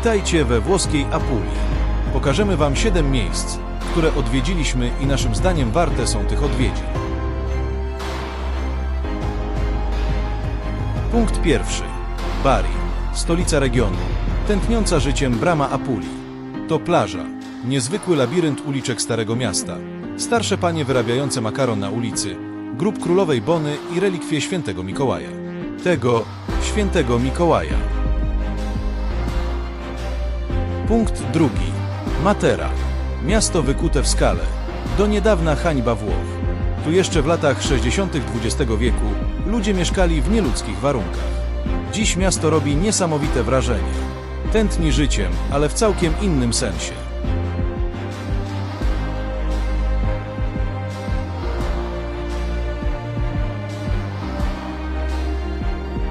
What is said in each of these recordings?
Witajcie we włoskiej Apulii. Pokażemy Wam 7 miejsc, które odwiedziliśmy i naszym zdaniem warte są tych odwiedzin. Punkt pierwszy. Bari, stolica regionu, tętniąca życiem brama Apulii. To plaża, niezwykły labirynt uliczek Starego Miasta, starsze panie wyrabiające makaron na ulicy, grób królowej Bony i relikwie świętego Mikołaja. Tego świętego Mikołaja. Punkt drugi. Matera. Miasto wykute w skale. Do niedawna hańba Włoch. Tu jeszcze w latach 60. XX wieku ludzie mieszkali w nieludzkich warunkach. Dziś miasto robi niesamowite wrażenie. Tętni życiem, ale w całkiem innym sensie.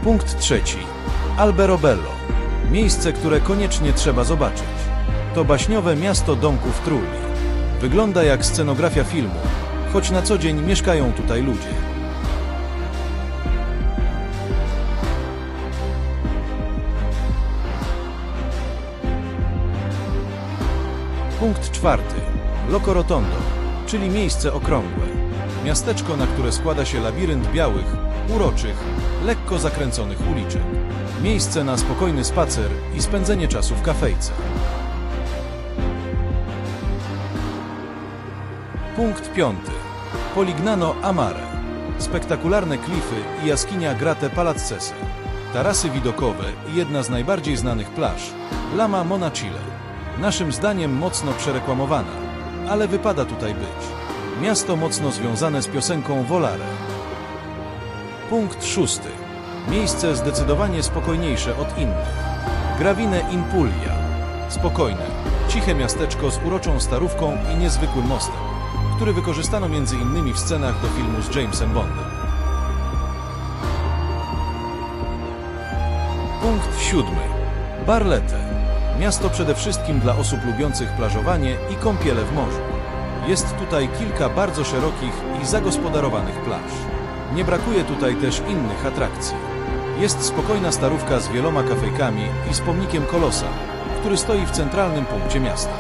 Punkt trzeci. Alberobello. Miejsce, które koniecznie trzeba zobaczyć. To baśniowe miasto domków trulli. Wygląda jak scenografia filmu, choć na co dzień mieszkają tutaj ludzie. Punkt czwarty. Loco Rotondo, czyli miejsce okrągłe. Miasteczko, na które składa się labirynt białych, uroczych, lekko zakręconych uliczek. Miejsce na spokojny spacer i spędzenie czasu w kafejce. Punkt piąty. Polignano Amare. Spektakularne klify i jaskinia Grate Palazzese. Tarasy widokowe i jedna z najbardziej znanych plaż. Lama Monachile. Naszym zdaniem mocno przereklamowana, ale wypada tutaj być. Miasto mocno związane z piosenką Volare. Punkt szósty. Miejsce zdecydowanie spokojniejsze od innych. Gravine in Puglia. Spokojne, ciche miasteczko z uroczą starówką i niezwykłym mostem, który wykorzystano m.in. w scenach do filmu z Jamesem Bondem. Punkt siódmy. Barlette. Miasto przede wszystkim dla osób lubiących plażowanie i kąpiele w morzu. Jest tutaj kilka bardzo szerokich i zagospodarowanych plaż. Nie brakuje tutaj też innych atrakcji. Jest spokojna starówka z wieloma kafejkami i z pomnikiem Kolosa, który stoi w centralnym punkcie miasta.